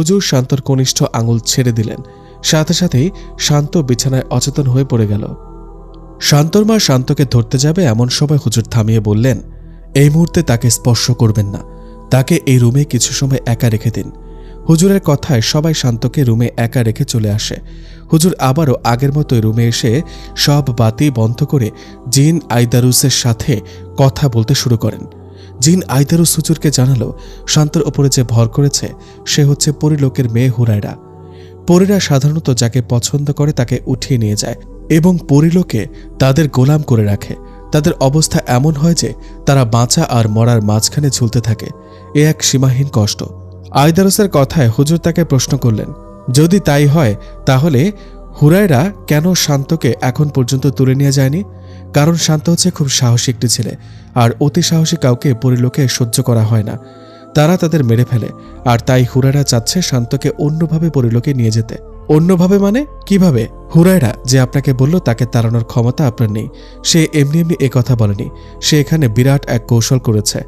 হুজুর শান্তর কনিষ্ঠ আঙুল ছেড়ে দিলেন। সাথে সাথেই শান্ত বিছানায় অচেতন হয়ে পড়ে গেল। শান্তর মা শান্তকে ধরতে যাবে এমন সময় হুজুর থামিয়ে বললেন, এই মুহূর্তে তাকে স্পর্শ করবেন না। তাকে এই রুমে কিছু সময় একা রেখে দিন। হুজুরের কথায় সবাই শান্তকে রুমে একা রেখে চলে আসে। হুজুর আবারও আগের মতোই রুমে এসে সব বাতি বন্ধ করে জিন আইদারুসের সাথে কথা বলতে শুরু করেন। জিন আইদারুস হুজুরকে জানালো, শান্তর ওপরে যে ভর করেছে, সে হচ্ছে পরিলোকের মেয়ে হুরায়রা। পরীরা সাধারণত যাকে পছন্দ করে তাকে উঠিয়ে নিয়ে যায় এবং পরিলোকে তাদের গোলাম করে রাখে। তাদের অবস্থা এমন হয় যে, তারা বাঁচা আর মরার মাঝখানে ঝুলতে থাকে। এ এক সীমাহীন কষ্ট। আইদারসের কথায় হুজুর তাকে প্রশ্ন করলেন, যদি তাই হয়, তাহলে হুরায়রা কেন শান্তকে এখন পর্যন্ত তুলে নিয়ে যায়নি? কারণ শান্ত হচ্ছে খুব সাহসী একটি ছেলে, আর অতি সাহসী কাউকে পরিলোকে সহ্য করা হয় না। তারা তাদের মেরে ফেলে, আর তাই হুরায়রা চাচ্ছে শান্তকে অন্যভাবে পরিলোকে নিয়ে যেতে। অন্যভাবে মানে? কীভাবে? হুরায়রা যে আপনাকে বলল তাকে তাড়ানোর ক্ষমতা আপনার নেই, সে এমনি এমনি এ কথা বলেনি। সে এখানে বিরাট এক কৌশল করেছে।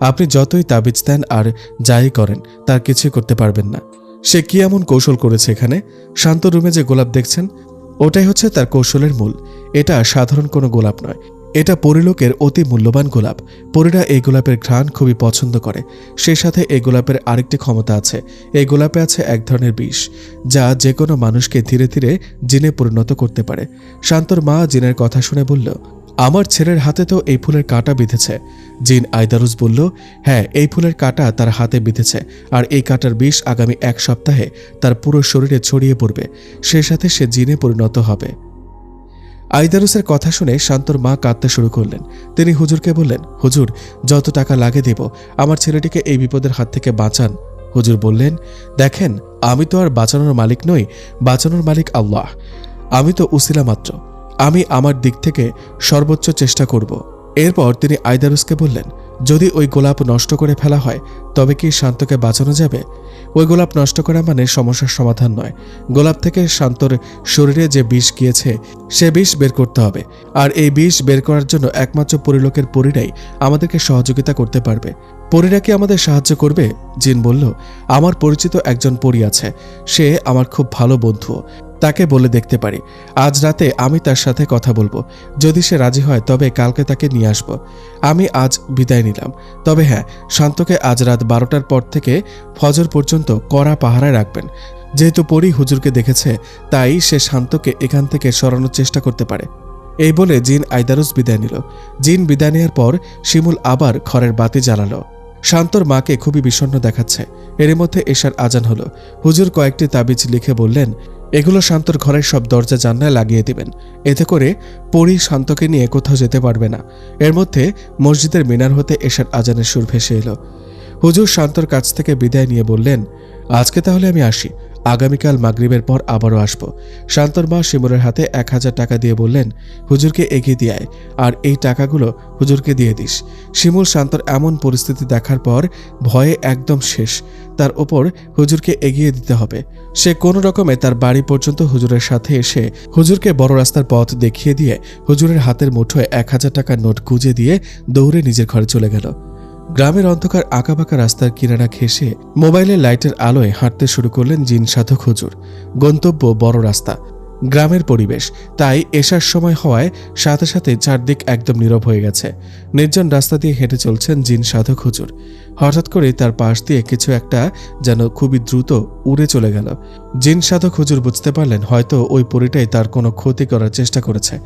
আপনি যতই তাবিজ দেন আর যাই করেন, তার কিছুই করতে পারবেন না। সে কি এমন কৌশল করেছে এখানে? শান্ত রুমে যে গোলাপ দেখছেন, ওটাই হচ্ছে তার কৌশলের মূল। এটা সাধারণ কোনো গোলাপ নয়। এটা পরিলোকের অতি মূল্যবান গোলাপ। পরীরা এই গোলাপের ঘ্রাণ খুবই পছন্দ করে। সেই সাথে এই গোলাপের আরেকটি ক্ষমতা আছে। এই গোলাপে আছে এক ধরনের বিষ, যা যে কোনো মানুষকে ধীরে ধীরে জিনে পরিণত করতে পারে। শান্তর মা জিনের কথা শুনে বলল, আমার ছেলের হাতে তো এই ফুলের কাঁটা বিঁধেছে। জিন আইদারুস বলল হ্যাঁ এই ফুলের কাঁটা তার হাতে বিঁধেছে, আর এই কাঁটার বিষ আগামী এক সপ্তাহে তার পুরো শরীরে ছড়িয়ে পড়বে। সে সাথে সে জিনে পরিণত হবে। আইদারুসের কথা শুনে শান্তর মা কাঁদতে শুরু করলেন। তিনি হুজুরকে বললেন, হুজুর, যত টাকা লাগে দেব, আমার ছেলেটিকে এই বিপদের হাত থেকে বাঁচান। হুজুর বললেন, দেখেন, আমি তো আর বাঁচানোর মালিক নই, বাঁচানোর মালিক আল্লাহ। আমি তো উসিলা মাত্র। আমি আমার দিক থেকে সর্বোচ্চ চেষ্টা করব। এরপর তিনি আইদারুসকে বললেন যদি ওই গোলাপ নষ্ট করে ফেলা হয়, তবে কি শান্তকে বাঁচানো যাবে? ওই গোলাপ নষ্ট করা মানে সমস্যার সমাধান নয়। গোলাপ থেকে শান্তর শরীরে যে বিষ গিয়েছে, সে বিষ বের করতে হবে। আর এই বিষ বের করার জন্য একমাত্র পরিলোকের পরিরাই আমাদেরকে সহযোগিতা করতে পারবে। পরীরা কি আমাদের সাহায্য করবে? জিন বলল, আমার পরিচিত একজন পরী আছে। সে আমার খুব ভালো বন্ধু। তাকে বলে দেখতে পারি। আজ রাতে আমি তার সাথে কথা বলব। যদি সে রাজি হয়, তবে কালকে তাকে নিয়ে আসব। আমি আজ বিদায় নিলাম। তবে হ্যাঁ শান্তকে আজ রাত বারোটার পর থেকে ফজর পর্যন্ত কড়া পাহারায় রাখবেন। যেহেতু পরি হুজুরকে দেখেছে, তাই সে শান্তকে এখান থেকে সরানোর চেষ্টা করতে পারে। এই বলে জিন আইদারুস বিদায় নিল। জিন বিদায় নেওয়ার পর শিমুল আবার ঘরের বাতি জ্বালালো। শান্তর মাকে খুবই বিষণ্ণ দেখাচ্ছে। এর মধ্যে এশার আজান হলো। হুজুর কয়েকটি তাবিজ লিখে বললেন এগুলো শান্তর ঘরের সব দরজা জানলায় লাগিয়ে দিবেন। এতে করে পরি শান্তকে নিয়ে কোথাও যেতে পারবে না। এর মধ্যে মসজিদের মিনার হতে এসার আজানের সুর ভেসে এলো। হুজুর শান্তর কাছ থেকে বিদায় নিয়ে বললেন, আজকে তাহলে আমি আসি। আগামীকাল মাগরিবের পর আবারও আসব। শান্তর মা শিমুরের হাতে এক হাজার টাকা দিয়ে বললেন, হুজুরকে এগিয়ে দিয়ে আর এই টাকাগুলো হুজুরকে দিয়ে দিস। শিমুল শান্তর এমন পরিস্থিতি দেখার পর ভয়ে একদম শেষ। তার ওপর হুজুরকে এগিয়ে দিতে হবে। সে কোনো রকমে তার বাড়ি পর্যন্ত হুজুরের সাথে এসে হুজুরকে বড় রাস্তার পথ দেখিয়ে দিয়ে হুজুরের হাতের মুঠোয় এক হাজার টাকার নোট গুঁজে দিয়ে দৌড়ে নিজের ঘরে চলে গেল। গ্রামের অন্ধকার আঁকাবাঁকা রাস্তার কিনারা ঘেঁষে মোবাইলের লাইটের আলোয় হাঁটতে শুরু করলেন জিন সাধক হুজুর। গন্তব্য বড় রাস্তা। গ্রামের পরিবেশ। তাই এসার সময় হওয়ায় সাথে সাথে চারদিক একদম নীরব হয়ে গেছে। নির্জন রাস্তা দিয়ে হেঁটে চলছেন জিন সাধক হুজুর। হঠাৎ করে তার পাশ দিয়ে কিছু একটা যেন খুবই দ্রুত উড়ে চলে গেল। জিন সাধক হুজুর বুঝতে পারলেন হয়তো ওই পরিটাই তার কোনো ক্ষতি করার চেষ্টা করেছে।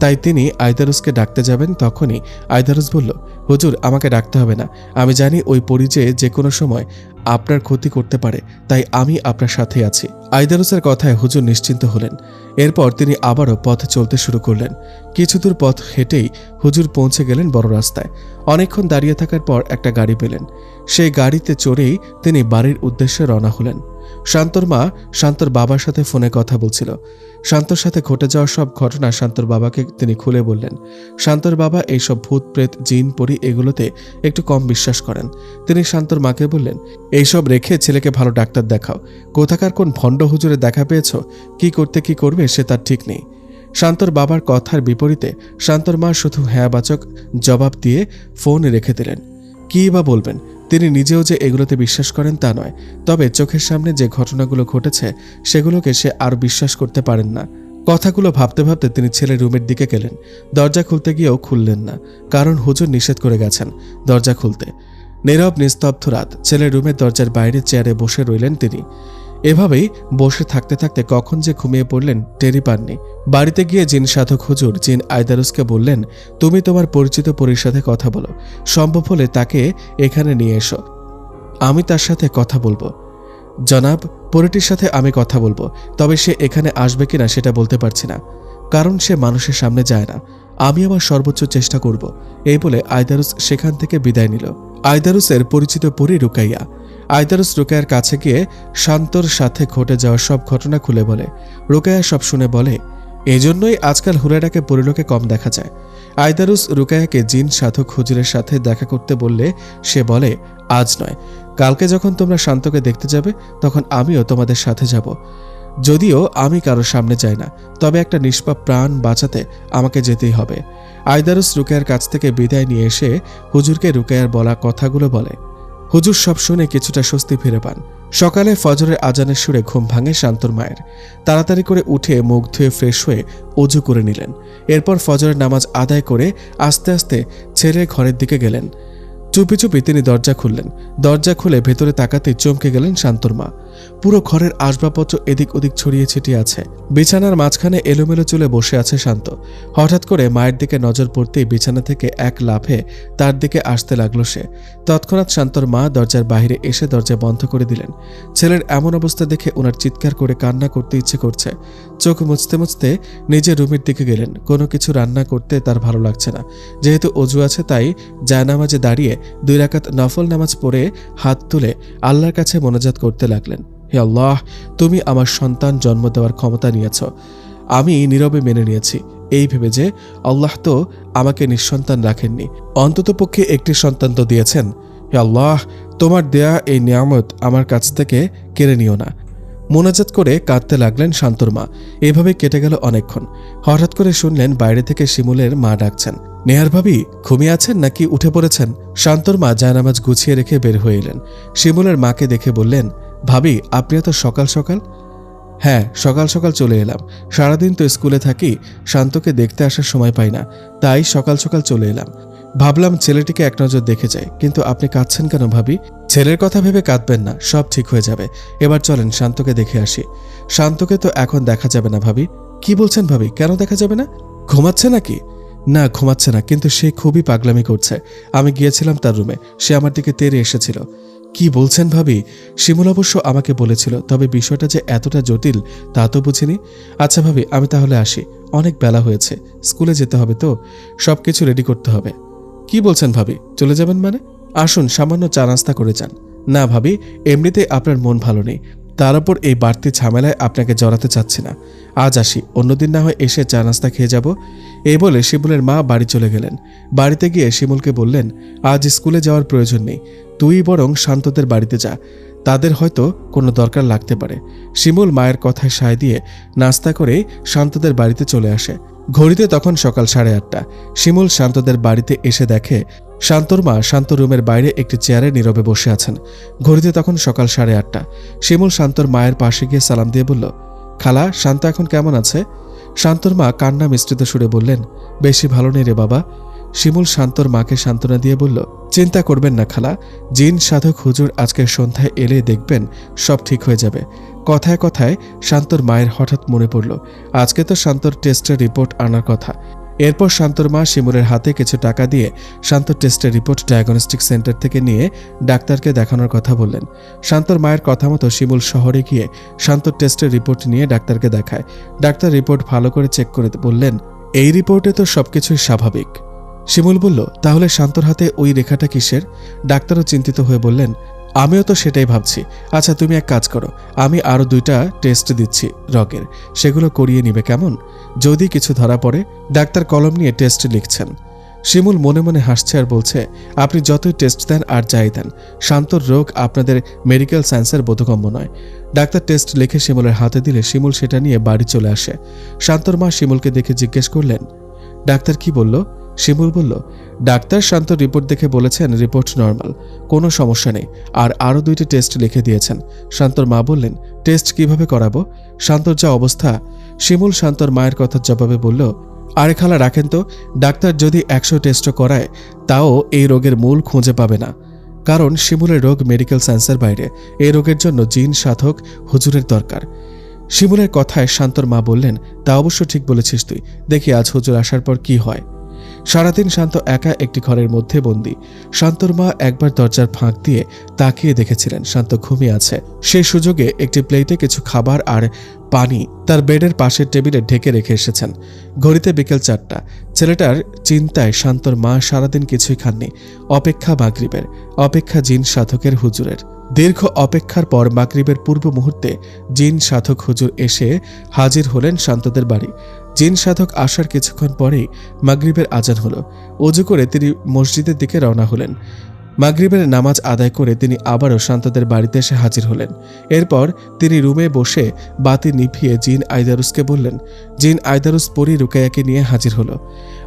তাই তিনি আইদারুসকে ডাকতে যাবেন তখনই আইদারুস বলল, হুজুর, আমাকে ডাকতে হবে না। আমি জানি ওই পরিচে যে কোনো সময় আপনার ক্ষতি করতে পারে, তাই আমি আপনার সাথে আছি। আইদারুসের কথায় হুজুর নিশ্চিন্ত হলেন। এরপর তিনি আবারও পথ চলতে শুরু করলেন। কিছু দূর পথ হেঁটেই হুজুর পৌঁছে গেলেন বড় রাস্তায়। অনেকক্ষণ দাঁড়িয়ে থাকার পর একটা গাড়ি পেলেন। সেই গাড়িতে চড়েই তিনি বাড়ির উদ্দেশ্যে রওনা হলেন। শান্তর মা শান্তর বাবার সাথে ফোনে কথা বলছিল। শান্তর সাথে ঘটে যাওয়া সব ঘটনা শান্তর বাবাকে তিনি খুলে বললেন। শান্তর বাবা এইসব ভূত, প্রেত, জিন, পরি এগুলোতে একটু কম বিশ্বাস করেন। তিনি শান্তর মাকে বললেন, এইসব রেখে ছেলেকে ভালো ডাক্তার দেখাও। কোথাকার কোন ভণ্ড হুজুরে দেখা পেয়েছ? কি করতে কি করবে সে তার ঠিক নেই। শান্তর বাবার কথার বিপরীতে শান্তর মা শুধু হ্যাঁ বাচক জবাব দিয়ে ফোন রেখে দিলেন। কী বা বলবেন? তিনি নিজেও যে এগুলোতে বিশ্বাস করেন তা নয়, তবে চোখের সামনে যে ঘটনাগুলো ঘটেছে, সেগুলোকে সে আর বিশ্বাস করতে পারেন না। কথাগুলো ভাবতে ভাবতে তিনি ছেলের রুমের দিকে গেলেন। দরজা খুলতে গিয়েও খুললেন না, কারণ হুজুর নিষেধ করে গেছেন দরজা খুলতে। নীরব, নিস্তব্ধ রাত ছেলের রুমের দরজার বাইরে চেয়ারে বসে রইলেন তিনি। এভাবেই বসে থাকতে থাকতে কখন যে ঘুমিয়ে পড়লেন টেরি পাননি। বাড়িতে গিয়ে জিন সাধক হুজুর, জিন আয়দারুসকে বললেন, তুমি তোমার পরিচিত পরীর সাথে কথা বলো। সম্ভব হলে তাকে এখানে নিয়ে এসো। আমি তার সাথে কথা বলব। জনাব, পরিটির সাথে আমি কথা বলব, তবে সে এখানে আসবে কিনা সেটা বলতে পারছি না। কারণ সে মানুষের সামনে যায় না। আমি আমার সর্বোচ্চ চেষ্টা করব। এই বলে আয়দারুস সেখান থেকে বিদায় নিল। আয়দারুসের পরিচিত পরি রুকাইয়া আয়দারুস রুকাইয়ার কাছে গিয়ে শান্তর সাথে ঘটে যাওয়া সব ঘটনা খুলে বলে। রুকাইয়া সব শুনে বলে, এজন্যই আজকাল হুরেডাকে পরিলোকে কম দেখা যায় আয়দারুস রুকায়াকে জিন সাধক হুজুরের সাথে দেখা করতে বললে সে বলে, আজ নয়। কালকে যখন তোমরা শান্তকে দেখতে যাবে, তখন আমিও তোমাদের সাথে যাব। যদিও আমি কারও সামনে যাই না, তবে একটা নিষ্পাপ প্রাণ বাঁচাতে আমাকে যেতেই হবে। আয়দারুস রুকায়ার কাছ থেকে বিদায় নিয়ে এসে হুজুরকে রুকায়ার বলা কথাগুলো বলে। হুজুর সব শুনে কিছুটা স্বস্তি ফিরে পান। সকালে ফজরের আজানের সুরে ঘুম ভাঙে শান্তর মায়ের। তাড়াতাড়ি করে উঠে মুখ ধুয়ে ফ্রেশ হয়ে অজু করে নিলেন। এরপর ফজরের নামাজ আদায় করে আস্তে আস্তে ছেড়ে ঘরের দিকে গেলেন। চুপি চুপি তিনি দরজা খুললেন। দরজা খুলে ভেতরে তাকাতে চমকে গেলেন শান্তর মা। পুরো ঘরের আসবাবপত্র এদিক ওদিক ছড়িয়ে ছিটিয়ে আছে। বিছানার মাঝখানে এলোমেলো চুলে বসে আছে শান্ত। হঠাৎ করে মায়ের দিকে নজর পড়তেই বিছানা থেকে এক লাফে তার দিকে আসতে লাগল সে। তৎক্ষণাৎ শান্তর মা দরজার বাইরে এসে দরজা বন্ধ করে দিলেন। ছেলের এমন অবস্থা দেখে ওনার চিৎকার করে কান্না করতে ইচ্ছে করছে। চোখ মুছতে মুছতে নিজের রুমের দিকে গেলেন। কোনো কিছু রান্না করতে তার ভালো লাগছে না। যেহেতু অজু আছে তাই জায়নামাজে দাঁড়িয়ে দুই রাকাত নফল নামাজ পড়ে হাত তুলে আল্লাহর কাছে মনোজাত করতে লাগলেন। হে আল্লাহ, তুমি আমার সন্তান জন্ম দেওয়ার ক্ষমতা নিয়েছ। আমি নীরবে মেনে নিয়েছি। এই ভেবে যে আল্লাহ তো আমাকে নিঃসন্তান রাখেননি। অন্ততপক্ষে একটি সন্তান তো দিয়েছেন। হে আল্লাহ, তোমার দেয়া এই নিয়ামত আমার কাছ থেকে কেড়ে নিও না। মোনাজাত করে কাঁদতে লাগলেন শান্তর মা। এভাবে কেটে গেল অনেকক্ষণ। হঠাৎ করে শুনলেন বাইরে থেকে শিমুলের মা ডাকছেন। নেহার ভাবি, ঘুমিয়ে আছেন নাকি উঠে পড়েছেন? শান্তর মা জায়নামাজ গুছিয়ে রেখে বের হয়ে এলেন। শিমুলের মাকে দেখে বললেন, ভাবি, আপনি এত সকাল সকাল? হ্যাঁ সকাল সকাল চলে এলাম। সারাদিন তো স্কুলে থাকি, শান্তকে দেখতে আসার সময় পাই না। তাই সকাল সকাল চলে এলাম। ভাবলাম ছেলেটিকে এক নজর দেখে যাই, কিন্তু আপনি কাঁদছেন কেন ভাবি? ছেলের কথা ভেবে কাঁদবেন না, সব ঠিক হয়ে যাবে। এবার চলেন শান্তকে দেখে আসি। শান্তকে তো এখন দেখা যাবে না ভাবি। কি বলছেন ভাবি? কেন দেখা যাবে না? ঘুমাচ্ছে নাকি? না, ঘুমাচ্ছে না, কিন্তু সে খুবই পাগলামি করছে। আমি গিয়েছিলাম তার রুমে, সে আমার দিকে তেরে এসেছিল। কি বলছেন ভাবি? শিমুল অবশ্য আমাকে বলেছিল, তবে বিষয়টা যে এতটা জটিল, তা তো বুঝিনি। আচ্ছা ভাবি, আমি তাহলে আসি। অনেক বেলা হয়েছে, স্কুলে যেতে হবে তো সব কিছু রেডি করতে হবে। কি বলছেন ভাবি? চলে যাবেন মানে? আসুন, সামান্য চা নাস্তা করে যান। না ভাবি, এমনিতে আপনার মন ভালো নেই। তার উপর এই বাড়তি ঝামেলায় আপনাকে জড়াতে চাচ্ছি না। আজ আসি, অন্যদিন না হয় এসে চা নাস্তা খেয়ে যাব। এই বলে শিমুলের মা বাড়ি চলে গেলেন। বাড়িতে গিয়ে শিমুলকে বললেন, আজ স্কুলে যাওয়ার প্রয়োজন নেই। তুই বরং শান্তদের বাড়িতে যা। তাদের হয়তো কোনো দরকার লাগতে পারে। শিমুল মায়ের কথায় সায় দিয়ে নাস্তা করে শান্তদের বাড়িতে চলে আসে। ঘড়িতে তখন সকাল সাড়ে আটটা। শিমুল শান্তদের বাড়িতে এসে দেখে, শান্তর মা শান্ত রুমের বাইরে একটি চেয়ারে নীরবে বসে আছেন। ঘড়িতে তখন সকাল সাড়ে আটটা। শিমুল শান্তর মায়ের পাশে গিয়ে সালাম দিয়ে বলল, খালা, শান্ত এখন কেমন আছে? শান্তর মা কান্না মিশ্রিত সুরে বললেন, বেশি ভালো নেই রে বাবা। শিমুল শান্তর মাকে সান্ত্বনা দিয়ে বলল, চিন্তা করবেন না খালা, জিন, সাধক, হুজুর আজকের সন্ধ্যায় এলে দেখবেন সব ঠিক হয়ে যাবে। কথায় কথায় শান্তর মায়ের হঠাৎ মনে পড়ল, আজকে তো শান্তর টেস্টের রিপোর্ট আনার কথা। এরপর শান্তর মা শিমুলের হাতে কিছু টাকা দিয়ে শান্ত টেস্টের রিপোর্ট ডায়াগনস্টিক সেন্টার থেকে নিয়ে ডাক্তারকে দেখানোর কথা বললেন। শান্তর মায়ের কথা মতো শিমুল শহরে গিয়ে শান্ত টেস্টের রিপোর্ট নিয়ে ডাক্তারকে দেখায়। ডাক্তার রিপোর্ট ভালো করে চেক করে বললেন, এই রিপোর্টে তো সবকিছুই স্বাভাবিক। শিমুল বলল, তাহলে শান্তর হাতে ওই রেখাটা কিসের? ডাক্তারও চিন্তিত হয়ে বললেন আমিও তো সেটাই ভাবছি। আচ্ছা তুমি এক কাজ করো, আমি আরও দুইটা টেস্ট দিচ্ছি রগের। সেগুলো করিয়ে নিবে কেমন? যদি কিছু ধরা পড়ে, ডাক্তার কলম নিয়ে টেস্ট লিখছেন। শিমুল মনে মনে হাসছে আর বলছে, আপনি যতই টেস্ট দেন আর যাই দেন শান্তর রোগ আপনাদের মেডিকেল সায়েন্সের বোধগম্য নয়। ডাক্তার টেস্ট লিখে শিমুলের হাতে দিলে শিমুল সেটা নিয়ে বাড়ি চলে আসে। শান্তর মা শিমুলকে দেখে জিজ্ঞেস করলেন, ডাক্তার কি বলল? শিমুল বলল, ডাক্তার শান্ত রিপোর্ট দেখে বলেছেন রিপোর্ট নর্মাল, কোনো সমস্যা নেই। আর আরও দুইটি টেস্ট লিখে দিয়েছেন। শান্তর মা বললেন, টেস্ট কীভাবে করাবো? শান্তর যা অবস্থা, শিমুল শান্তর মায়ের কথার জবাবে বলল, আরে খালা, রাখেন তো, ডাক্তার যদি একশো টেস্টও করায়, তাও এই রোগের মূল খুঁজে পাবে না। কারণ শিমুলের রোগ মেডিকেল সায়েন্সের বাইরে, এই রোগের জন্য জিন সাধক হুজুরের দরকার। শিমুলের কথায় শান্তর মা বললেন, তা অবশ্য ঠিক বলেছিস তুই, দেখি আজ হুজুর আসার পর কি হয়। সারাদিন শান্ত একা একটি ঘরের মধ্যে বন্দি। শান্তর মা একবার দরজার ফাঁক দিয়ে তাকিয়ে দেখেছিলেন, শান্ত ঘুমিয়ে আছে। সেই সুযোগে একটি প্লেটে কিছু খাবার আর পানি তার বেডের পাশের টেবিলে ঢেকে রেখে এসেছেন। ঘড়িতে বিকেল চারটা। ছেলেটার চিন্তায় শান্তর মা সারাদিন কিছুই খাননি। অপেক্ষা মাগরিবের, অপেক্ষা জিন সাধকের হুজুরের। দীর্ঘ অপেক্ষার পর মাগরিবের পূর্ব মুহূর্তে জিন সাধক হুজুর এসে হাজির হলেন শান্তদের বাড়ি। জিন সাধক আসার কিছুক্ষণ পরেই মাগরিবের আজান হলো। অজু করে তিনি মসজিদের দিকে রওনা হলেন। মাগরিবের নামাজ আদায় করে তিনি আবারও শান্তদের বাড়িতে এসে হাজির হলেন। এরপর তিনি রুমে বসে বাতি নিভিয়ে জিন আইদারুসকে বললেন, জিন আইদারুস পরি রুকায়াকে নিয়ে হাজির হলো।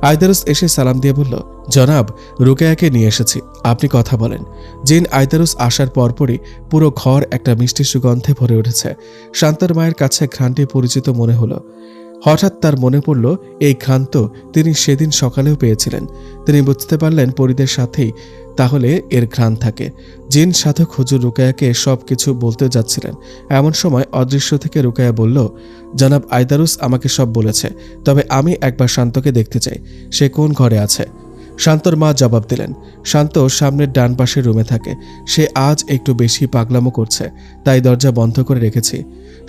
আইদারুস এসে সালাম দিয়ে বলল, জনাব রুকায়াকে নিয়ে এসেছি, আপনি কথা বলেন। জিন আইদারুস আসার পরপরই পুরো ঘর একটা মিষ্টি সুগন্ধে ভরে উঠেছে। শান্তর মায়ের কাছে ঘ্রাণটি পরিচিত মনে হলো। হঠাৎ তার মনে পড়ল, এই ঘ্রান্ত তিনি সেদিন সকালেও পেয়েছিলেন। তিনি বুঝতে পারলেন পরিদের সাথেই তাহলে এর ঘ্রাণ থাকে। জিন, সাধক হুজুর রুকায়াকে সব কিছু বলতে যাচ্ছিলেন। এমন সময় অদৃশ্য থেকে রুকায়া বলল, জনাব আইদারুস আমাকে সব বলেছে, তবে আমি একবার শান্তকে দেখতে চাই। সে কোন ঘরে আছে? শান্তর মা জবাব দিলেন, শান্ত সামনের ডান পাশের রুমে থাকে। সে আজ একটু বেশি পাগলামো করছে, তাই দরজা বন্ধ করে রেখেছি।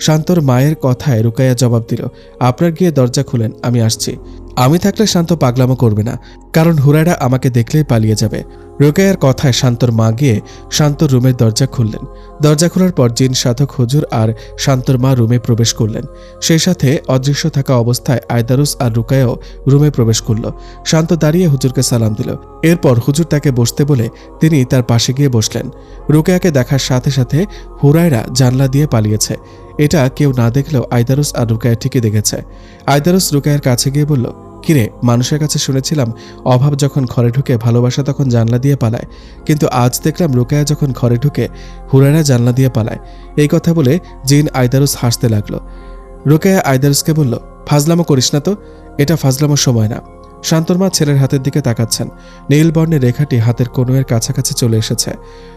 শান্তর মায়ের কথায় রুকাইয়া জবাব দিল, আপনার গিয়ে দরজা খুলেন, আমি আসছি। আমি থাকলে শান্ত পাগলামো করবে না, কারণ হুরাইরা আমাকে দেখলেই পালিয়ে যাবে। রোকেয়ার কথায় শান্তর মা গিয়ে শান্তর রুমের দরজা খুললেন। দরজা খোলার পর জিন, সাধক, হুজুর আর শান্তর মা রুমে প্রবেশ করলেন। সেই সাথে অদৃশ্য থাকা অবস্থায় আয়দারুস আর রুকায়াও রুমে প্রবেশ করল। শান্ত দাঁড়িয়ে হুজুরকে সালাম দিল। এরপর হুজুর তাকে বসতে বলে তিনি তার পাশে গিয়ে বসলেন। রুকায়াকে দেখার সাথে সাথে হুরায়রা জানলা দিয়ে পালিয়েছে। এটা কেউ না দেখলেও আয়দারুস আর রুকায়া ঠিকই দেখেছে। আয়দারুস রুকায়ার কাছে গিয়ে বলল কিরে, মানুষের কাছে শুনেছিলাম, অভাব যখন ঘরে ঢুকে ভালোবাসা তখন জানলা দিয়ে পালায়। কিন্তু আজ দেখলাম রুকায়া যখন ঘরে ঢুকে হুরায়রা জানলা দিয়ে পালায়। এই কথা বলে জিন আয়দারুস হাসতে লাগল। রোকেয়া আয়দারুসকে বলল, ফাজলামো করিস না তো? এটা ফাজলামোর সময় না। শান্তরমা ছেলের হাতের দিকে তাকাচ্ছেন। নীল বর্ণের রেখাটি হাতের কনুয়ের কাছাকাছি চলে এসেছে।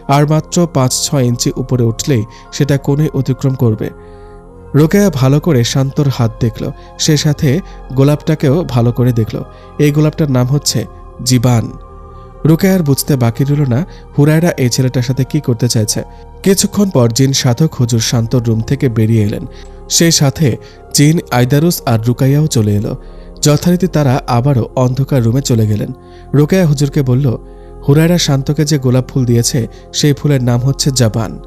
আর মাত্র পাঁচ ছয় ইঞ্চি উপরে উঠলেই সেটা কোনোই অতিক্রম করবে। রোকেয়া ভালো করে শান্তর হাত দেখল। সে সাথে গোলাপটাকেও ভালো করে দেখল। এই গোলাপটার নাম হচ্ছে জীবান। রোকেয়ার বুঝতে বাকি রইল না হুরায়রা এই ছেলেটার সাথে কি করতে চাইছে। কিছুক্ষণ পর জিন সাধক হুজুর শান্তর রুম থেকে বেরিয়ে এলেন। সেই সাথে জিন, আইদারুস আর রুকাইয়াও চলে এলো। যথারীতি তারা আবারও অন্ধকার রুমে চলে গেলেন। রোকেয়া হুজুরকে বলল, হুরায়রা শান্তকে যে গোলাপ ফুল দিয়েছে, সেই ফুলের নাম হচ্ছে জাবান।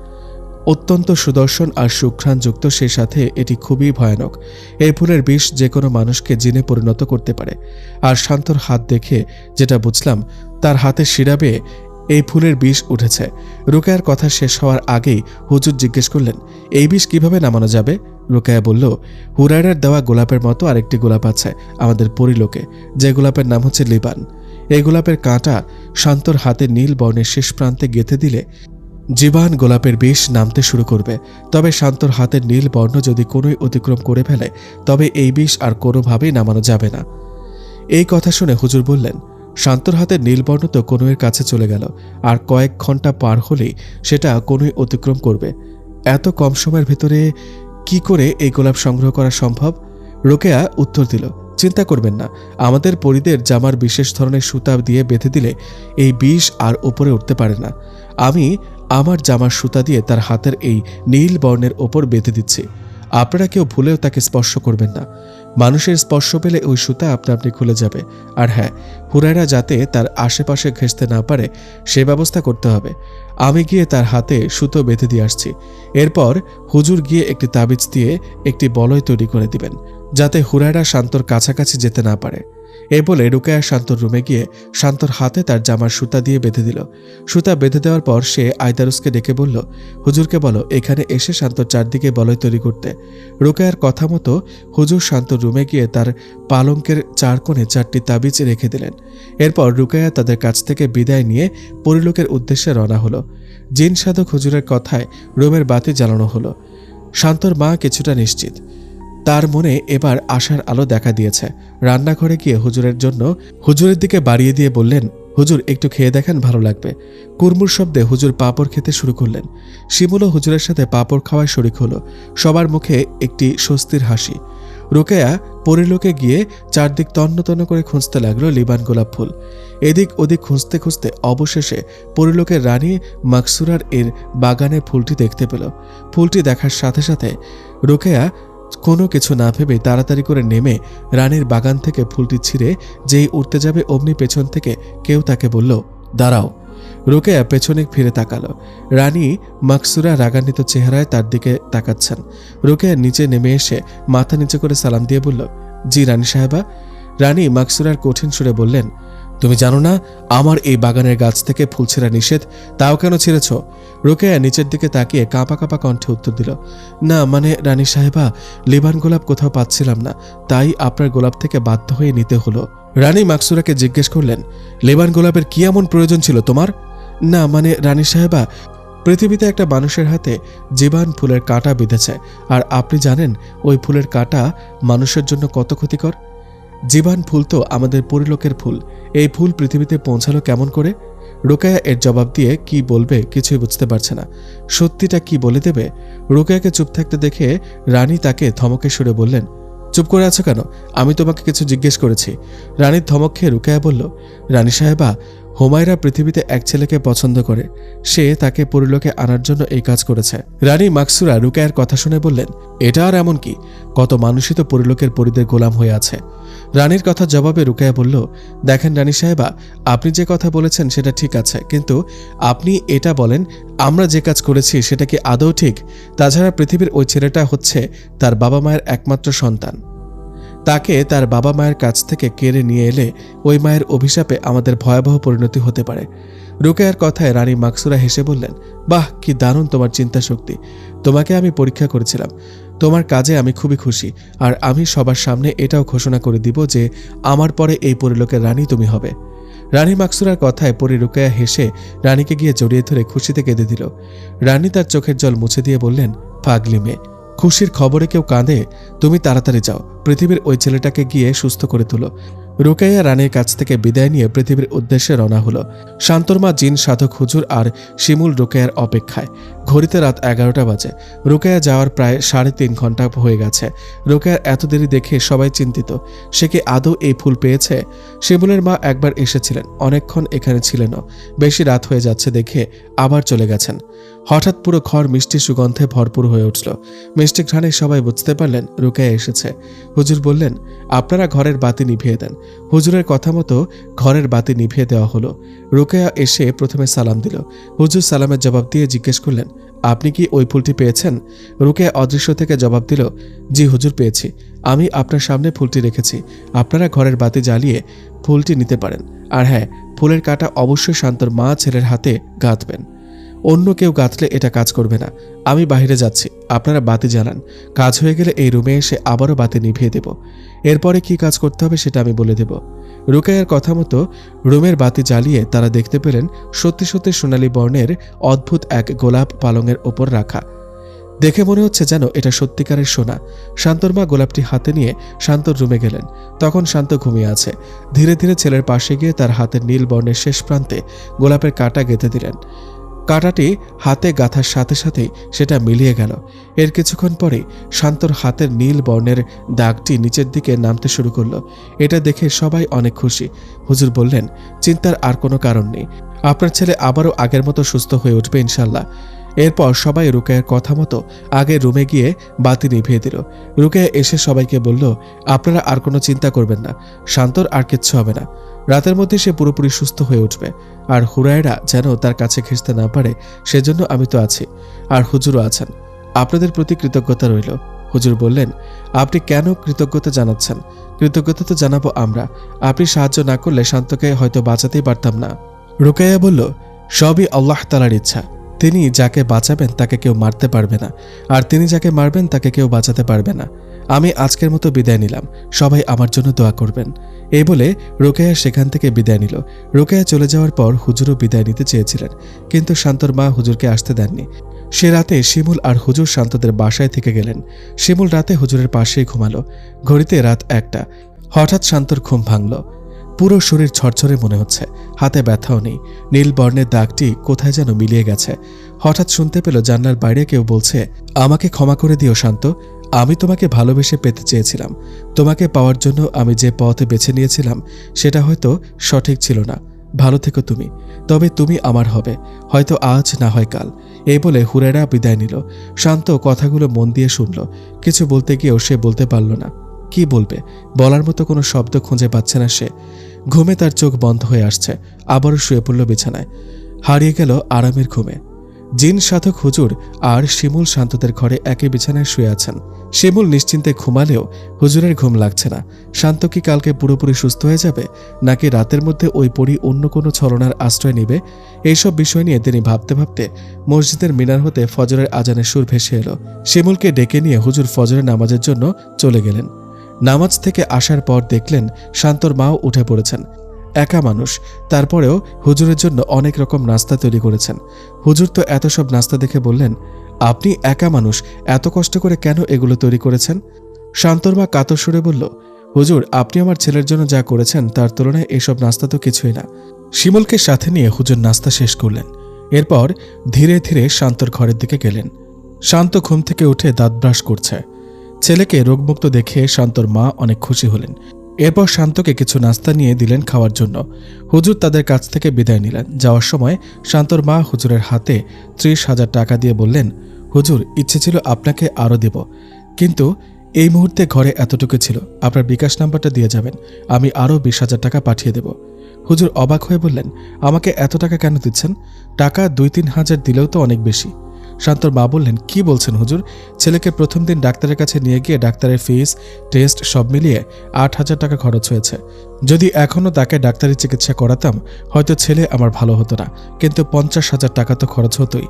অত্যন্ত সুদর্শন আর সুঘ্রাণযুক্ত সে সাথে এটি খুবই ভয়ানক। এই ফুলের বিষ যে কোনো মানুষকে জিনে পরিণত করতে পারে। আর শান্তর হাত দেখে যেটা বুঝলাম, তার হাতে শিরাবে এই ফুলের বিষ উঠেছে। রুকায়ার কথা শেষ হওয়ার আগেই হুজুর জিজ্ঞেস করলেন, এই বিষ কীভাবে নামানো যাবে? রুকায়া বলল, হুরায়রার দেওয়া গোলাপের মতো আরেকটি গোলাপ আছে আমাদের পরিলোকে যে গোলাপের নাম হচ্ছে লিবান। এই গোলাপের কাঁটা শান্তর হাতে নীল বর্ণের শেষ প্রান্তে গেঁথে দিলে জীবান গোলাপের বিষ নামতে শুরু করবে। তবে শান্তর হাতের নীল বর্ণ যদি কোনোই অতিক্রম করে ফেলে, তবে এই বিষ আর কোনোভাবেই নামানো যাবে না। এই কথা শুনে হুজুর বললেন, শান্তর হাতের নীলবর্ণ তো কনুয়ের কাছে চলে গেল, আর কয়েক ঘণ্টা পার হলেই সেটা কনুই অতিক্রম করবে। এত কম সময়ের ভেতরে কি করে এই গোলাপ সংগ্রহ করা সম্ভব? রোকেয়া উত্তর দিল, চিন্তা করবেন না, আমাদের পরিদের জামার বিশেষ ধরনের সুতা দিয়ে বেঁধে দিলে এই বিষ আর ওপরে উঠতে পারে না। আমি আমার জামার সুতা দিয়ে তার হাতের এই নীল বর্ণের ওপর বেঁধে দিচ্ছি। আপনারা কেউ ভুলেও তাকে স্পর্শ করবেন না। মানুষের স্পর্শ পেলে ওই সুতা আপনা আপনি খুলে যাবে। আর হ্যাঁ হুরাইরা যাতে তার আশেপাশে ঘেঁষতে না পারে, সে ব্যবস্থা করতে হবে। আমি গিয়ে তার হাতে সুতো বেঁধে দিয়ে আসছি। এরপর হুজুর গিয়ে একটি তাবিজ দিয়ে একটি বলয় তৈরি করে দিবেন, যাতে হুরাইরা শান্তর কাছাকাছি যেতে না পারে। এ বলে রুকায়া শান্তর রুমে গিয়ে শান্তর হাতে তার জামার সুতা দিয়ে বেঁধে দিল। সুতা বেঁধে দেওয়ার পর সে আয়দারুসকে ডেকে বলল, হুজুরকে বলো, এখানে এসে শান্তর চারদিকে বলয় তৈরি করতে। রুকায়ার কথা মতো হুজুর শান্তর রুমে গিয়ে তার পালঙ্কের চার কোণে চারটি তাবিজ রেখে দিলেন। এরপর রুকায়া তাদের কাছ থেকে বিদায় নিয়ে পরিলোকের উদ্দেশ্যে রওনা হলো। জিন সাধক হুজুরের কথায় রুমের বাতি জ্বালানো হলো। শান্তর মা কিছুটা নিশ্চিত। তার মনে এবার আশার আলো দেখা দিয়েছে। রান্নাঘরে গিয়ে হুজুরের জন্য হুজুরের দিকে বাড়িয়ে দিয়ে বললেন, হুজুর, একটু খেয়ে দেখেন, ভালো লাগবে। কুরমুর শব্দে হুজুর পাঁপড় খেতে শুরু করলেন। শিমুলও হুজুরের সাথে পাঁপড় খাওয়ায় শরিক হলো। সবার মুখে একটি স্বস্তির হাসি। রোকেয়া পরিলোকে গিয়ে চারদিক তন্ন তন্ন করে খুঁজতে লাগল লিবান গোলাপ ফুল। এদিক ওদিক খুঁজতে খুঁজতে অবশেষে পরিলোকের রানী মাকসুরার এর বাগানে ফুলটি দেখতে পেল। ফুলটি দেখার সাথে সাথে রোকেয়া কোনো কিছু না ভেবে তাড়াতাড়ি করে নেমে রানীর বাগান থেকে ফুলটি ছিঁড়ে যেই উঠতে যাবে অমনি পেছন থেকে কেউ তাকে বলল, দাঁড়াও। রোকেয়া পেছনে ফিরে তাকালো। রানী মাকসুরা রাগান্বিত চেহারায় তার দিকে তাকাচ্ছেন। রোকেয়া নিচে নেমে এসে মাথা নিচে করে সালাম দিয়ে বলল, জি রানী সাহেবা। রানী মাকসুরার কঠিন সুরে বললেন তুমি জানো না, আমার এই বাগানের গাছ থেকে ফুল ছেঁড়া নিষেধ, তাও কেন ছেড়েছ? রোকেয়া নিচের দিকে তাকিয়ে কাঁপা কাঁপা কণ্ঠে উত্তর দিল, না মানে রানী সাহেবা, লিবান গোলাপ কোথাও পাচ্ছিলাম না, তাই আপনার গোলাপ থেকে বাধ্য হয়ে নিতে হলো। রানী মাকসুরাকে জিজ্ঞেস করলেন, লেবান গোলাপের কি এমন প্রয়োজন ছিল তোমার? না মানে রানী সাহেবা, পৃথিবীতে একটা মানুষের হাতে জীবান ফুলের কাঁটা বিঁধেছে, আর আপনি জানেন, ওই ফুলের কাঁটা মানুষের জন্য কত ক্ষতিকর? জীবান ফুল তো আমাদের পরিলোকের ফুল। এই ফুল পৃথিবীতে পৌঁছালো কেমন করে? রোকায়া এর জবাব দিয়ে কি বলবে কিছুই বুঝতে পারছে না। সত্যিটা কি বলে দেবে? রোকায়াকে চুপ থাকতে দেখে রানী তাকে ধমকে সুরে বললেন, চুপ করে আছো কেন? আমি তোমাকে কিছু জিজ্ঞেস করেছি। রানীর ধমক খেয়ে রুকায়া বলল, রানী সাহেবা হোমায়রা পৃথিবীতে এক ছেলেকে পছন্দ করে। সে তাকে পরিলোকে আনার জন্য এই কাজ করেছে। রানী মাকসুরা রুকায়ের কথা শুনে বললেন, এটা আর এমন কি? কত মানুষই তো পরিলোকের পরিদের গোলাম হয়ে আছে। রানীর কথা জবাবে রুকায়া বলল, দেখেন রানী সাহেবা, আপনি যে কথা বলেছেন সেটা ঠিক আছে, কিন্তু আপনি এটা বলেন, আমরা যে কাজ করেছি সেটা কি আদৌ ঠিক? তাছাড়া পৃথিবীর ওই ছেলেটা হচ্ছে তার বাবা মায়ের একমাত্র সন্তান। তাকে তার বাবা মায়ের কাছ থেকে কেড়ে নিয়ে এলে ওই মায়ের অভিশাপে আমাদের ভয়াবহ পরিণতি হতে পারে। রুকেয়ার কথায় রানী মাকসুরা হেসে বললেন, বাহ, কি দারুণ তোমার চিন্তা শক্তি। তোমাকে আমি পরীক্ষা করেছিলাম। তোমার কাজে আমি খুবই খুশি, আর আমি সবার সামনে এটাও ঘোষণা করে দিব যে আমার পরে এই পরিলোকের রানী তুমি হবে। রানী মাকসুরার কথায় পরি রুকায়া হেসে রানীকে গিয়ে জড়িয়ে ধরে খুশিতে কেঁদে দিল। রানী তার চোখের জল মুছে দিয়ে বললেন, পাগলি মেয়ে খুশির খবরে কেউ কাঁদে, তুমি তাড়াতাড়ি যাও। পৃথিবীর ওই ছেলেটাকে গিয়ে সুস্থ করে তুলো। রুকাইয়া রানীর কাছ থেকে বিদায় নিয়ে পৃথিবীর উদ্দেশ্যে রওনা হলো। শান্তরমা, জিন, সাধক, হুজুর আর শিমুল রুকাইয়ার অপেক্ষায়। ঘড়িতে রাত এগারোটা বাজে। রুকাইয়া যাওয়ার প্রায় সাড়ে তিন ঘণ্টা হয়ে গেছে। রুকাইয়ার এত দেরি দেখে সবাই চিন্তিত। সে কি আদৌ এই ফুল পেয়েছে? শিমুলের মা একবার এসেছিলেন। অনেকক্ষণ এখানে ছিলেনও। বেশি রাত হয়ে যাচ্ছে দেখে আবার চলে গেছেন। হঠাৎ পুরো ঘর মিষ্টি সুগন্ধে ভরপুর হয়ে উঠল। মিষ্টি ঘ্রাণে সবাই বুঝতে পারলেন রুকাইয়া এসেছে। হুজুর বললেন, আপনারা ঘরের বাতি নিভিয়ে দেন। হুজুরের কথা মতো ঘরের বাতি নিভিয়ে দেওয়া হলো। রুকেয়া এসে প্রথমে সালাম দিল। হুজুর সালামের জবাব দিয়ে জিজ্ঞেস করলেন, আপনি কি ওই ফুলটি পেয়েছেন? রুকেয়া অদৃশ্য থেকে জবাব দিল, জি হুজুর পেয়েছি। আমি আপনার সামনে ফুলটি রেখেছি। আপনারা ঘরের বাতি জ্বালিয়ে ফুলটি নিতে পারেন। আর হ্যাঁ ফুলের কাটা অবশ্যই শান্তর মা ছেলের হাতে গাঁথবেন। অন্য কেউ গাঁথলে এটা কাজ করবে না। আমি বাইরে যাচ্ছি। আপনারা বাতি জ্বালান। কাজ হয়ে গেলে এই রুমে এসে আবারও বাতি নিভিয়ে দেব। এরপরে কি কাজ করতে হবে সেটা আমি বলে দেব। রুকাইয়ার কথা মতো রুমের বাতি জ্বালিয়ে তারা দেখতে পেলেন সত্যি সত্যি সোনালী বর্ণের অদ্ভুত এক গোলাপ পালংয়ের ওপর রাখা। দেখে মনে হচ্ছে যেন এটা সত্যিকারের সোনা। শান্তর মা গোলাপটি হাতে নিয়ে শান্তর রুমে গেলেন। তখন শান্ত ঘুমিয়ে আছে। ধীরে ধীরে ছেলের পাশে গিয়ে তার হাতের নীল বর্ণের শেষ প্রান্তে গোলাপের কাঁটা গেঁথে দিলেন। কাঁটাটি হাতে গাঁথার সাথে সাথে সেটা মিলিয়ে গেল। এর কিছুক্ষণ পরে শান্তর হাতের নীল বর্ণের দাগটি নিচের দিকে নামতে শুরু করল। এটা দেখে সবাই অনেক খুশি। হুজুর বললেন, চিন্তার আর কোনো কারণ নেই। আপনার ছেলে আবারও আগের মতো সুস্থ হয়ে উঠবে ইনশাল্লাহ। এরপর সবাই রুকায়ের কথা মতো আগে রুমে গিয়ে বাতি নিভিয়ে দিল। রুকায়া এসে সবাইকে বলল, আপনারা আর কোনো চিন্তা করবেন না, শান্তর আর কিচ্ছু হবে না। রাতের মধ্যে সে পুরোপুরি সুস্থ হয়ে উঠবে। আর হুরায়রা যেন তার কাছে ঘেঁচতে না পারে, সেজন্য আমি তো আছি, আর হুজুরও আছেন। আপনাদের প্রতি কৃতজ্ঞতা রইল। হুজুর বললেন, আপনি কেন কৃতজ্ঞতা জানাচ্ছেন? কৃতজ্ঞতা তো জানাব আমরা। আপনি সাহায্য না করলে শান্তকে হয়তো বাঁচাতেই পারতাম না। রুকাইয়া বলল, সবই আল্লাহ তালার ইচ্ছা। তিনি যাকে বাঁচাবেন তাকে কেউ মারতে পারবে না। আর তিনি যাকে মারবেন তাকে কেউ বাঁচাতে পারবে না। আমি আজকের মতো বিদায় নিলাম। সবাই আমার জন্য দোয়া করবেন। এই বলে রোকেয়া সেখান থেকে বিদায় নিল। রোকেয়া চলে যাওয়ার পর হুজুরও বিদায় নিতে চেয়েছিলেন। কিন্তু শান্তর মা হুজুরকে আসতে দেননি। সে রাতে শিমুল আর হুজুর শান্তদের বাসায় থেকে গেলেন। শিমুল রাতে হুজুরের পাশেই ঘুমালো। ঘড়িতে রাত একটা। হঠাৎ শান্তর ঘুম ভাঙল। পুরো শরীর ছড়ছড়ে মনে হচ্ছে। হাতে ব্যথাও নেই। নীল বর্ণের দাগটি কোথায় যেন মিলিয়ে গেছে। হঠাৎ শুনতে পেল জান্নার বাইরে কেউ বলছে, আমাকে ক্ষমা করে দিও শান্ত। আমি তোমাকে ভালোবেসে পেতে চেয়েছিলাম। তোমাকে পাওয়ার জন্য আমি যে পথে বেছে নিয়েছিলাম, সেটা হয়তো সঠিক ছিল না। ভালো থেকো তুমি। তবে তুমি আমার হবে। হয়তো আজ না হয় কাল। এই বলে হুরেরা বিদায় নিল। শান্ত কথাগুলো মন দিয়ে শুনল। কিছু বলতে গিয়েও সে বলতে পারল না। কি বলবে? বলার মতো কোনো শব্দ খুঁজে পাচ্ছে না সে। ঘুমে তার চোখ বন্ধ হয়ে আসছে, আবারও শুয়ে পড়ল বিছানায়। হারিয়ে গেল আরামের ঘুমে। জিন, সাধক, হুজুর আর শিমুল শান্তদের ঘরে একই বিছানায় শুয়ে আছেন। শিমুল নিশ্চিন্তে ঘুমালেও হুজুরের ঘুম লাগছে না। শান্ত কি কালকে পুরোপুরি সুস্থ হয়ে যাবে, নাকি রাতের মধ্যে ওই পরি অন্য কোনো ছলনার আশ্রয় নেবে? এইসব বিষয় নিয়ে তিনি ভাবতে ভাবতে মসজিদের মিনার হতে ফজরের আজানের সুর ভেসে এলো। শিমুলকে ডেকে নিয়ে হুজুর ফজরের নামাজের জন্য চলে গেলেন। নামাজ থেকে আসার পর দেখলেন শান্তর মাও উঠে পড়েছেন। একা মানুষ, তারপরেও হুজুরের জন্য অনেক রকম নাস্তা তৈরি করেছেন। হুজুর তো এত সব নাস্তা দেখে বললেন, আপনি একা মানুষ, এত কষ্ট করে কেন এগুলো তৈরি করেছেন? শান্তর মা কাতর সুরে বলল, হুজুর, আপনি আমার ছেলের জন্য যা করেছেন তার তুলনায় এসব নাস্তা তো কিছুই না। শিমুলকে সাথে নিয়ে হুজুর নাস্তা শেষ করলেন। এরপর ধীরে ধীরে শান্তর ঘরের দিকে গেলেন। শান্ত ঘুম থেকে উঠে দাঁত ব্রাশ করছে। ছেলেকে রোগমুক্ত দেখে শান্তর মা অনেক খুশি হলেন। এরপর শান্তকে কিছু নাস্তা নিয়ে দিলেন খাওয়ার জন্য। হুজুর তাদের কাছ থেকে বিদায় নিলেন। যাওয়ার সময় শান্তর মা হুজুরের হাতে ত্রিশ হাজার টাকা দিয়ে বললেন, হুজুর, ইচ্ছে ছিল আপনাকে আরও দেব। কিন্তু এই মুহূর্তে ঘরে এতটুকু ছিল। আপনার বিকাশ নাম্বারটা দিয়ে যাবেন। আমি আরও বিশ হাজার টাকা পাঠিয়ে দেব। হুজুর অবাক হয়ে বললেন, আমাকে এত টাকা কেন দিচ্ছেন? টাকা দুই তিন হাজার দিলেও তো অনেক বেশি। শান্তর মা বললেন, কি বলছেন হুজুর? ছেলেকে প্রথম দিন ডাক্তারের কাছে নিয়ে গিয়ে ডাক্তারের ফিস, টেস্ট সব মিলিয়ে আট হাজার টাকা খরচ হয়েছে। যদি এখনও তাকে ডাক্তারি চিকিৎসা করাতাম, হয়তো ছেলে আমার ভালো হতো না। কিন্তু পঞ্চাশ হাজার টাকা তো খরচ হতোই।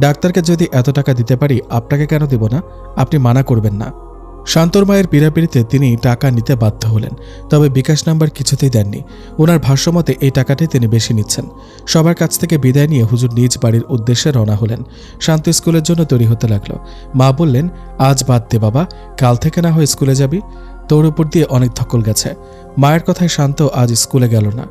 ডাক্তারকে যদি এত টাকা দিতে পারি, আপনাকে কেন দিব না? আপনি মানা করবেন না। শান্তর মায়ের পীড়াপিড়িতে তিনি টাকা নিতে বাধ্য হলেন, তবে বিকাশ নাম্বার কিছুতেই দেননি। ওনার ভাষ্যমতে এই টাকাটি তিনি বেশি নিচ্ছেন। সবার কাছ থেকে বিদায় নিয়ে হুজুর নিজ বাড়ির উদ্দেশ্যে রওনা হলেন। শান্ত স্কুলের জন্য তৈরি হতে লাগল। মা বললেন, আজ বাদ দে বাবা, কাল থেকে না হয় স্কুলে যাবি। তোর উপর দিয়ে অনেক ধকল গেছে। মায়ের কথায় শান্ত আজ স্কুলে গেল না।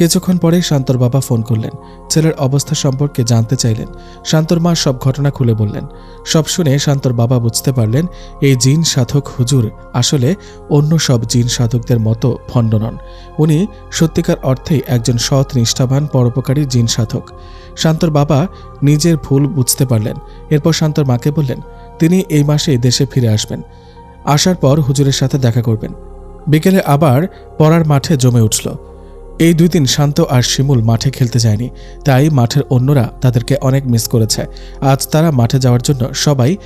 কিছুক্ষণ পরেই শান্তর বাবা ফোন করলেন। ছেলের অবস্থা সম্পর্কে জানতে চাইলেন। শান্তর মা সব ঘটনা খুলে বললেন। সব শুনে শান্তর বাবা বুঝতে পারলেন, এই জিন সাধক হুজুর আসলে অন্য সব জিন সাধকদের মতো ভণ্ড নন। উনি সত্যিকার অর্থেই একজন সৎ, নিষ্ঠাবান, পরোপকারী জিন সাধক। শান্তর বাবা নিজের ভুল বুঝতে পারলেন। এরপর শান্তর মাকে বললেন, তিনি এই মাসে দেশে ফিরে আসবেন। আসার পর হুজুরের সাথে দেখা করবেন। বিকেলে আবার পড়ার মাঠে জমে উঠল। এই দুই দিন শান্ত আর শিমুল মাঠে খেলতে যায়নি, তাই মাঠের অন্যরা তাদেরকে অনেক মিস করেছে। আজ তারা মাঠে যাওয়ার জন্য সবাই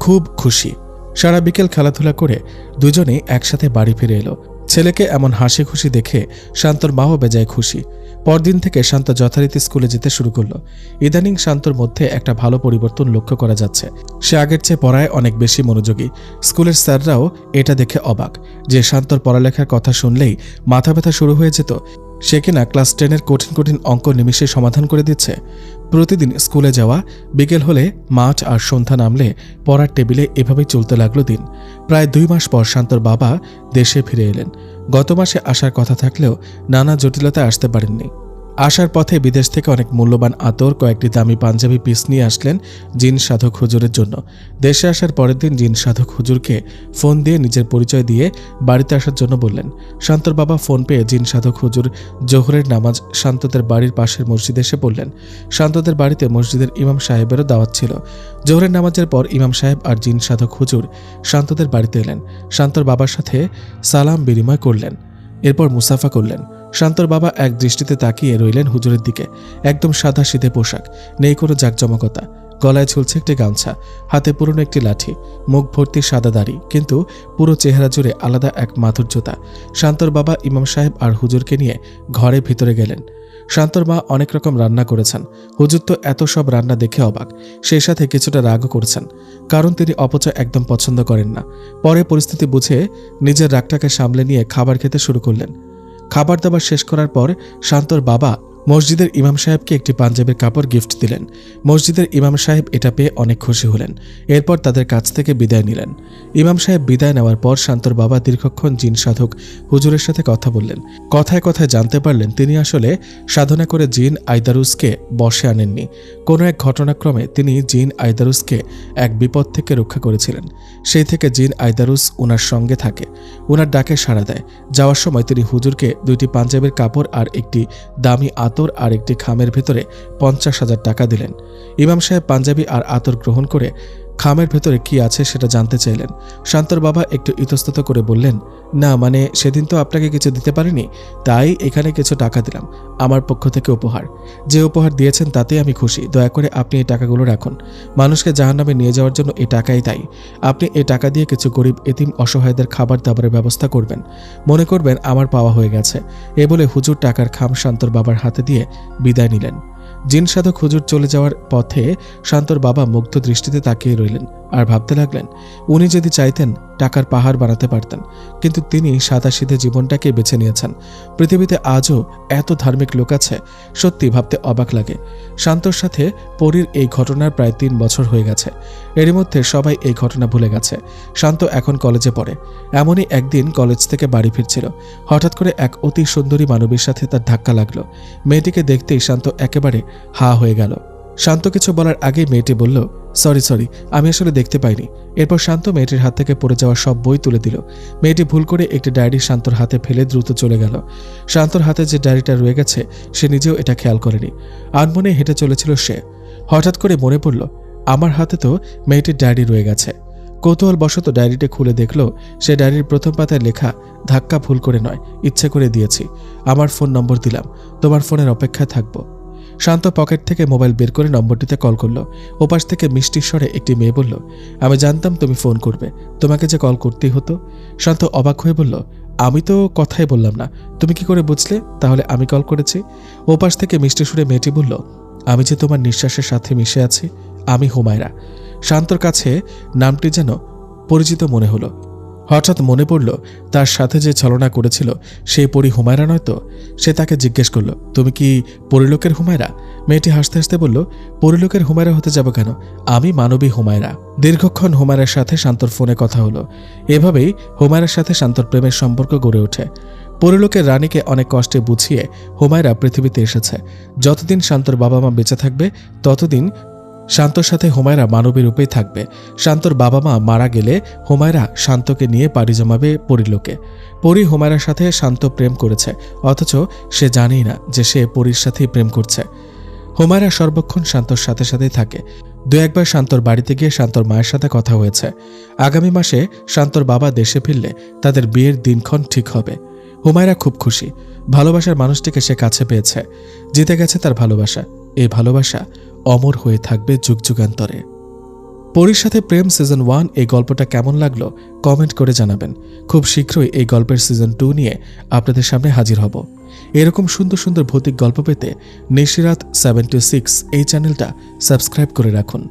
খুব খুশি। সারা বিকেল খেলাধুলা করে দুজনেই একসাথে বাড়ি ফিরে এলো। ছেলেকে এমন হাসি খুশি দেখে শান্তর মাও বেজায় খুশি। পরদিন থেকে শান্ত যথারীতি স্কুলে যেতে শুরু করল। ইদানিং শান্তর মধ্যে একটা ভালো পরিবর্তন লক্ষ্য করা যাচ্ছে। সে আগের চেয়ে পড়ায় অনেক বেশি মনোযোগী। স্কুলের স্যাররাও এটা দেখে অবাক। যে শান্তর পড়ালেখার কথা শুনলেই মাথা ব্যথা শুরু হয়ে যেত সে কিনা ক্লাস টেনের কঠিন কঠিন অঙ্ক নিমিশে সমাধান করে দিচ্ছে। প্রতিদিন স্কুলে যাওয়া, বিকেল হলে মাঠ আর সন্ধ্যা নামলে পড়ার টেবিলে এভাবেই চলতে লাগল দিন। প্রায় দুই মাস পর শান্তর বাবা দেশে ফিরে এলেন। গত মাসে আসার কথা থাকলেও নানা জটিলতায় আসতে পারেননি। আসার পথে বিদেশ থেকে অনেক মূল্যবান আতর, কয়েকটি দামি পাঞ্জাবি পিস নিয়ে আসলেন জিন সাধক হুজুরের জন্য। দেশে আসার পরের দিন জিন সাধক হুজুরকে ফোন দিয়ে নিজের পরিচয় দিয়ে বাড়িতে আসার জন্য বললেন। শান্তর বাবা ফোন পেয়ে জিন সাধক হুজুর জোহরের নামাজ শান্তদের বাড়ির পাশের মসজিদে এসে পড়লেন শান্তদের বাড়িতে মসজিদের ইমাম সাহেবেরও দাওয়াত ছিল। জোহরের নামাজের পর ইমাম সাহেব আর জিন সাধক হুজুর শান্তদের বাড়িতে এলেন। শান্তর বাবার সাথে সালাম বিনিময় করলেন। এরপর মুসাফা করলেন। শান্তর বাবা এক দৃষ্টিতে তাকিয়ে রইলেন হুজুরের দিকে। একদম সাদা সিধে পোশাক, নেই কোনো জাকজমকতা। গলায় ঝুলছে একটি গামছা, হাতে পুরনো একটি লাঠি, মুখ ভর্তি সাদা দাড়ি, কিন্তু পুরো চেহারা জুড়ে আলাদা এক মাধুর্যতা। শান্তর বাবা ইমাম সাহেব আর হুজুরকে নিয়ে ঘরে ভিতরে গেলেন। শান্তর মা অনেক রকম রান্না করেছেন। হুজুর তো এত সব রান্না দেখে অবাক, সেই সাথে কিছুটা রাগও করেছেন। কারণ তিনি অপচয় একদম পছন্দ করেন না। পরে পরিস্থিতি বুঝে নিজের রাগটাকে সামলে নিয়ে খাবার খেতে শুরু করলেন। খাবার দাবার শেষ করার পর শান্তর বাবা মসজিদের ইমাম সাহেবকে একটি পাঞ্জাবের কাপড় গিফট দিলেন। মসজিদের ইমাম সাহেব এটা পেয়ে অনেক খুশি হলেন। এরপর তাদের কাছ থেকে বিদায় নিলেন। ইমাম সাহেব বিদায় নেওয়ার পর শান্তর বাবা দীর্ঘক্ষণ জিন সাধক হুজুরের সাথে কথা বললেন। কথায় কথায় জানতে পারলেন তিনি আসলে সাধনা করে জিন আইদারুসকে বসে আনেননি। কোনো এক ঘটনাক্রমে তিনি জিন আইদারুসকে এক বিপদ থেকে রক্ষা করেছিলেন। সেই থেকে জিন আইদারুস উনার সঙ্গে থাকে। উনার ডাকে সাড়া দেয়। যাওয়ার সময় তিনি হুজুরকে দুইটি পাঞ্জাবের কাপড় আর একটি দামি আতর আর একটি খামের ভিতরে পঞ্চাশ হাজার টাকা দিলেন। ইমাম সাহেব পাঞ্জাবি আর আতর গ্রহণ করে খামের ভেতরে কি আছে সেটা জানতে চাইলেন। শান্তর বাবা একটু ইতস্তত করে বললেন, না মানে সেদিন তো আপনাকে কিছু দিতে পারিনি, তাই এখানে কিছু টাকা দিলাম, আমার পক্ষ থেকে উপহার। যে উপহার দিয়েছেন তাতে আমি খুশি, দয়া করে আপনি এই টাকাগুলো রাখুন। মানুষকে জাহান্নামে নিয়ে যাওয়ার জন্য এই টাকাই তাই আপনি এই টাকা দিয়ে কিছু গরিব, এতিম, অসহায়দের খাবার দাবারের ব্যবস্থা করবেন। মনে করবেন আমার পাওয়া হয়ে গেছে। এ বলে হুজুর টাকার খাম শান্তর বাবার হাতে দিয়ে বিদায় নিলেন। জিন সাধক হুজুর চলে যাওয়ার পথে শান্তর বাবা মুগ্ধ দৃষ্টিতে তাকিয়ে রইলেন। আর ভাবতে লাগলেন, উনি যদি চাইতেন, টাকার পাহাড় বানাতে পারতেন। কিন্তু তিনি সাদাসিধে জীবনটাকে বেছে নিয়েছেন। পৃথিবীতে আজও এত ধার্মিক লোক আছে, সত্যি ভাবতে অবাক লাগে। শান্তর সাথে পরীর এই ঘটনার প্রায় তিন বছর হয়ে গেছে। এরই মধ্যে সবাই এই ঘটনা ভুলে গেছে। শান্ত এখন কলেজে পড়ে। এমনই একদিন কলেজ থেকে বাড়ি ফিরছিল। হঠাৎ করে এক অতি সুন্দরী মানবীর সাথে তার ধাক্কা লাগল। মেয়েটিকে দেখতেই শান্ত একেবারে হা হয়ে গেল। শান্ত কিছু বলার আগেই মেয়েটি বলল, সরি সরি, আমি আসলে দেখতে পাইনি। এরপর শান্ত মেয়েটির হাত থেকে পড়ে যাওয়া সব বই তুলে দিল। মেয়েটি ভুল করে একটি ডায়েরি শান্তর হাতে ফেলে দ্রুত চলে গেল। শান্তর হাতে যে ডায়েরিটা রয়ে গেছে, সে নিজেও এটা খেয়াল করেনি। আনমনে হেঁটে চলেছিল সে। হঠাৎ করে মনে পড়ল, আমার হাতে তো মেয়েটির ডায়েরি রয়ে গেছে। কৌতূহল বশত ডায়েরিটা খুলে দেখল, সে ডায়েরির প্রথম পাতায় লেখা, ধাক্কা ভুল করে নয়, ইচ্ছে করে দিয়েছি। আমার ফোন নম্বর দিলাম, তোমার ফোনের অপেক্ষায় থাকব। শান্ত পকেট থেকে মোবাইল বের করে নম্বরটিতে কল করল। ওপাশ থেকে মিষ্টি স্বরে একটি মেয়ে বলল, আমি জানতাম তুমি ফোন করবে। তোমাকে যে কল করতেই হতো। শান্ত অবাক হয়ে বলল, আমি তো কথাই বললাম না। তুমি কি করে বুঝলে? তাহলে আমি কল করেছি। ওপাশ থেকে মিষ্টি সুরে মেয়েটি বলল, আমি যে তোমার নিঃশ্বাসের সাথে মিশে আছি, আমি হুমায়রা। শান্তর কাছে নামটি যেন পরিচিত মনে হলো। হঠাৎ মনে পড়ল, তার সাথে যে ছলনা করেছিল সেই পরি হুমায়রা নয় তো? সে তাকে জিজ্ঞেস করল, তুমি কি পরিলোকের হুমায়রা? মেয়েটি হাসতে হাসতে বলল, পরিলোকের হুমায়রা হতে যাব কেন? আমি মানবী হুমায়রা। দীর্ঘক্ষণ হুমায়রার সাথে শান্তর ফোনে কথা হলো। এভাবেই হুমায়রার সাথে শান্তর প্রেমের সম্পর্ক গড়ে ওঠে। পরিলোকের রানীকে অনেক কষ্টে বুঝিয়ে হুমায়রা পৃথিবীতে এসেছে। যতদিন শান্তর বাবা মা বেঁচে থাকবে, ততদিন শান্তর সাথে হুমায়রা মানবী রূপেই থাকবে। শান্তর বাবা মা মারা গেলে হুমায়রা শান্তকে নিয়ে পাড়ি জমাবে পরিলোকে পরি হুমায়রার সাথে শান্ত প্রেম করেছে, অথচ সে জানেই না যে সে পরীর সাথেই প্রেম করছে। হুমায়রা সর্বক্ষণ শান্তর সাথে সাথেই থাকে। দু একবার শান্তর বাড়িতে গিয়ে শান্তর মায়ের সাথে কথা হয়েছে। আগামী মাসে শান্তর বাবা দেশে ফিরলে তাদের বিয়ের দিনক্ষণ ঠিক হবে। হুমায়রা খুব খুশি। ভালোবাসার মানুষটিকে সে কাছে পেয়েছে। জিতে গেছে তার ভালোবাসা। এই ভালোবাসা অমর হয়ে থাকবে যুগ যুগান্তরে। পরীর সাথে প্রেম সিজন ওয়ান এই গল্পটা কেমন লাগল কমেন্ট করে জানাবেন। খুব শীঘ্রই এই গল্পের সিজন টু নিয়ে আপনাদের সামনে হাজির হব। এরকম সুন্দর সুন্দর ভৌতিক গল্প পেতে নিশিরাত সেভেন্টি সিক্স এই চ্যানেলটা সাবস্ক্রাইব করে রাখুন।